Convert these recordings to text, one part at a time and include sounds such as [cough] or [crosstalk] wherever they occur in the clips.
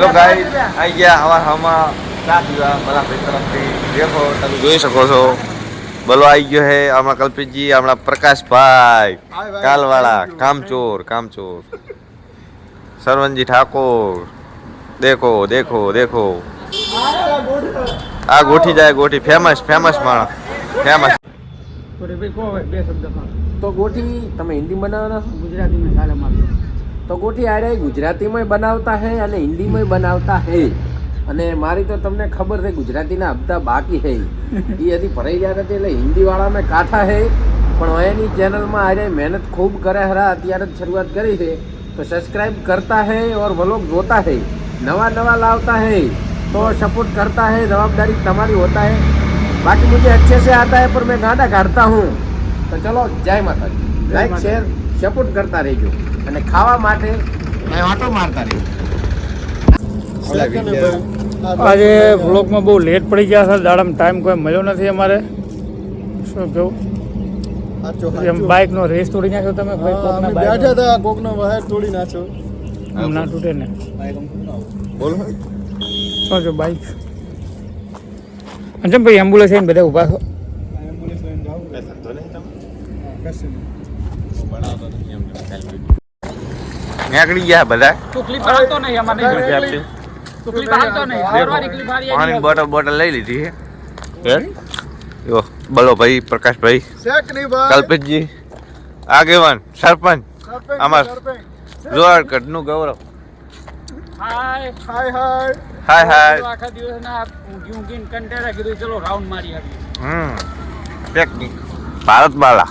Hello guys આવી ગયા હવા હવામાં ચા પીવા બધા ભાઈ તરફથી. દેખો તમે જોઈ શકો છો. બોલો આવી ગયો હે હમણાં કલ્પિતજી હમણાં પ્રકાશભાઈ કાલવાળા કામચોર કામચોર. સરવનજી ઠાકોર દેખો દેખો દેખો. આ ગોઠી જાય ગોઠી. ફેમસ ફેમસ માણસ. ફેમસ તો ગોઠી તમે હિન્દી બનાવવાના ગુજરાતી ગુજરાતીમાં મારું. તો ગોટી આડે ગુજરાતીમાં બનાવતા હે અને હિન્દીમાં બનાવતા હે. અને મારી તો તમને ખબર છે ગુજરાતીના હપ્તા બાકી હે. એ હજી ભરાઈ ગયા નથી એટલે હિન્દીવાળા મેં કાઠા હે. પણ એની ચેનલમાં આજે મહેનત ખૂબ કરે હરા અત્યારે જ શરૂઆત કરી છે. તો સબસ્ક્રાઈબ કરતા હે ઓર વ્લોગ જોતા હે. નવા નવા લાવતા હે તો સપોર્ટ કરતા હે જવાબદારી તમારી હોતા હે. બાકી મુજે અચ્છે સે આતા હે પર મેં ગાંડા કાઢતા હું. તો ચલો જય માતાજી. લાઈક શેર સપોર્ટ કરતા રહેજો. અને ખાવા માટે મેં ઓટો મારતા રહી. આજે વ્લોગમાં બહુ લેટ પડી ગયા છે. દાડામાં ટાઈમ કોઈ મળ્યો નથી અમારે. શું કેવું એમ બાઇકનો રેસ તોડી નાખ્યો તમે બેઠા બાઇક હતા કોકનો વાયર તોડી નાખ્યો. આમ ના તૂટે ને. બોલો શું છે બાઇક અને જેમ ભાઈ એમ્બ્યુલન્સ બધા ઊભા છો? એમ્બ્યુલન્સ લઈને જાવ નીકળી ગયા બધા. તકલીફ હાલતો નહીં અમારે તકલીફ હાલતો નહીં. બોટલ બોટલ લઈ લીધી. હે? યો બોલો ભાઈ પ્રકાશભાઈ. કલ્પિતજી આગેવાન સરપંચ. અમાર આમાં સરપંચ. નું ગૌરવ. હાય. હાય હાય. હાય હાય. આખા દિવસના ઊંઘી ઊંઘીને કંટાળા કીધું ચલો રાઉન્ડ મારી આવીએ. હમ. ટેકનિક ભારત બાલા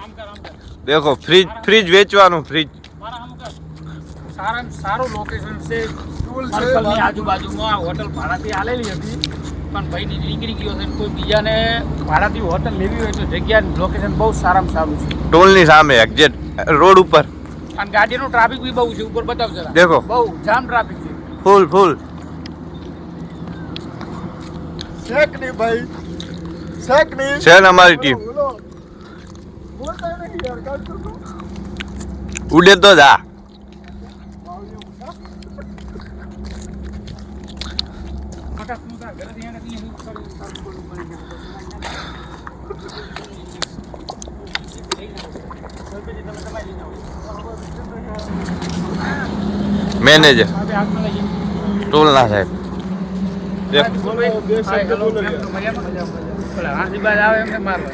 આમ ફ્રીજ ફ્રીજ વેચવાનું ફ્રીજ સારું લોકેશન છે. સર્કલની આજુબાજુમાં હોટલ ભાડાથી આલેલી હતી. પણ ભાઈની નીકળી ગયો છે કોઈ બીજાને ભાડાથી હોટલ લેવી હોય તો જગ્યા લોકેશન બહુ સારામાં સારું છે. ટોલની સામે એક્ઝેક્ટ રોડ ઉપર. અને ગાડીનું ટ્રાફિક બી બહુ છે ઉપર બતાવ દેખો. બહુ જામ ટ્રાફિક છે. ફૂલ ફૂલ શેક નહીં ભાઈ. શેક નહીં છે અમારી ટીમ બોલતા ઉડે તો જા. મેનેજર ટોલના સાહેબ. આવે.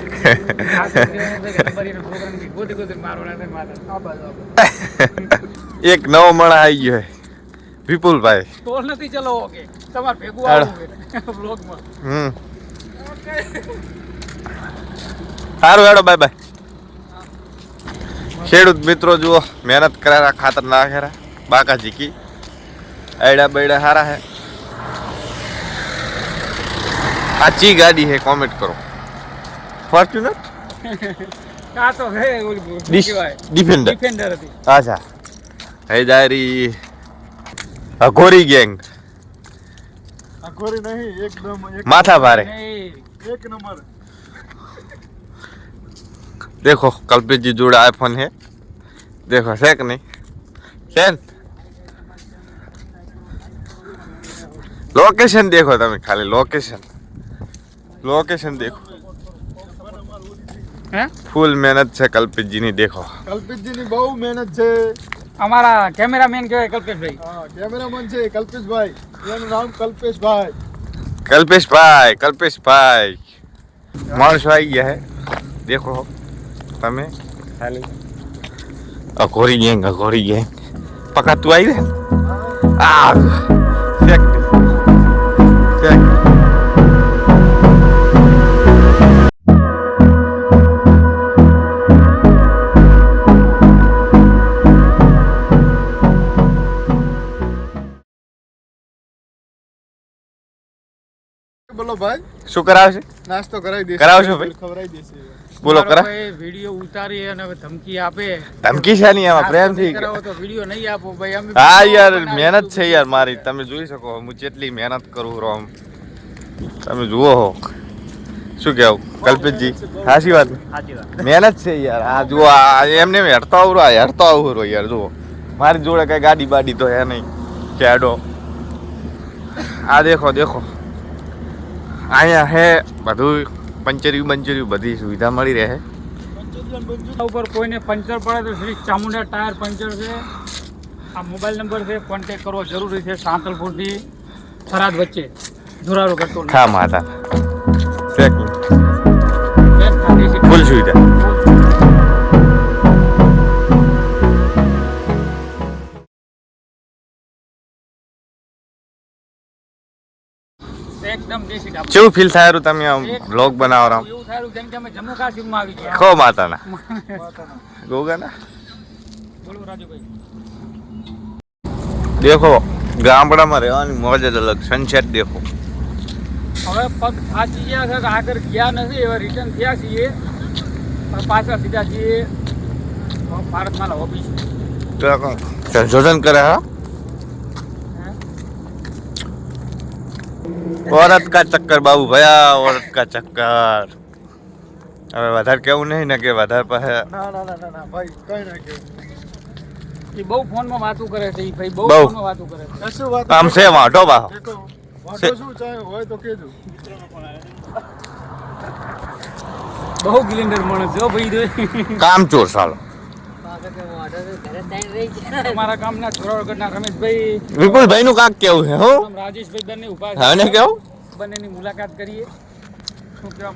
[laughs] [laughs] એક નવો મણા આવી ગયો વિપુલ વિપુલભાઈ. ટોલ નથી ચલો ઓકે તમાર ભેગું છે બ્લોગમાં [laughs] હમ. સારું હેડો બાય બાય ખેડૂત મિત્રો જુઓ મહેનત કરારા ખાતર નાખેરા બાકા ઝીકી આયડા બેડા હારા હે આ ચી ગાડી હે કોમેન્ટ કરો ફોર્ચ્યુનર કાં તો હે ઓલી શું કહેવાય ડિફેન્ડર ડિફેન્ડર હતી અચ્છા હૈદારી અઘોરી ગેંગ આ ખોરી નહીં એકદમ એક માથા ભારે નહીં. એક નંબર देखो कल्पित जी जोड़ा आईफोन है देखो है कि नहीं सेन लोकेशन देखो તમે ખાલી લોકેશન લોકેશન દેખો હે ફૂલ મહેનત છે કલ્પિતજી ની દેખો કલ્પિતજીની બહુ મહેનત છે અમારા કેમેરામેન કહેવાય કલ્પેશભાઈ હા કેમેરામેન છે કલ્પેશભાઈ એનું નામ કલ્પેશભાઈ કલ્પેશભાઈ કલ્પેશભાઈ માણસો આવી ગયા હે દેખો તમે ખાલી અઘોરી ગેંગ અઘોરી ગેંગ પકા તું આવી રે આ બોલો ભાઈ. શું કરાવશે? નાસ્તો કરાવી દેશે. કરાવશો ભાઈ? ખવડાવી દેશે. બોલો કરા વીડિયો ઉતારી અને હવે ધમકી આપે. ધમકી છે નહીં આમાં પ્રેમથી. કરાવો તો વીડિયો નહીં આપો ભાઈ. અમે હા યાર મહેનત છે યાર મારી. તમે જોઈ શકો હું જેટલી મહેનત કરું રોમ તમે જુઓ હો. શું કેવું કલ્પિતજી સાચી વાત? મહેનત છે યાર. આ જુઓ આ એમને એમ હેડતો આવરો આ હેડતો આવરો યાર જુઓ. મારી જોડે કઈ ગાડી બાડી તો હે નહીં. કેડો આ દેખો દેખો. અહીંયા હે બધું પંચર્યું બંચર્યું બધી સુવિધા મળી રહે. ઉપર કોઈને પંચર પડે તો શ્રી ચામુંડા ટાયર પંચર છે. આ મોબાઈલ નંબર છે કોન્ટેક કરવો જરૂરી છે સાંતલપુરથી થરાદ વચ્ચે ધુરારો કરતો હા માતા. ફૂલ સુવિધા. એકદમ દેશી ઢાબો. કેવું ફીલ થાય તમે આમ બ્લોગ બનાવો રામ? એવું થાયું જેમ કે અમે જમ્મુ કાશ્મીરમાં આવી ગયા. ખો માતાના. ગોગાના? બોલો રાજુભાઈ. દેખો ગામડામાં રહેવાની મોજ જ અલગ સનસેટ દેખો. હવે પગ થાચી ગયા છે કે આગળ ગયા નથી હવે રિટર્ન થયા છીએ. પાછા સીધા છીએ. ભારતમાં ઓફિસ જોજન કરે હા? औरत का चक्कर बाबू भैया औरत का चक्कर હવે વધારે કેવું નહીં ને કે વધારે પાસે ના ના ના ના ના ભાઈ કઈ ના કેવું એ બહુ ફોનમાં વાતું કરે છે એ ભાઈ બહુ બહુ. ફોનમાં વાતું કરે છે કશું વાત આમ છે વાંઢો બાહો એ તો વાંધો શું ચાહે હોય તો કેજો બહુ ગિલિન્ડર માણસ છે હો ભાઈ રે કામ ચોર સાલો અમારા ગામના ચોરાગઢના રમેશભાઈ વિપુલભાઈ નું કાક કેવું છે હો? રાજેશભાઈ બંને ઊભા કેવું? બંનેની મુલાકાત કરીએ. શું કહેવા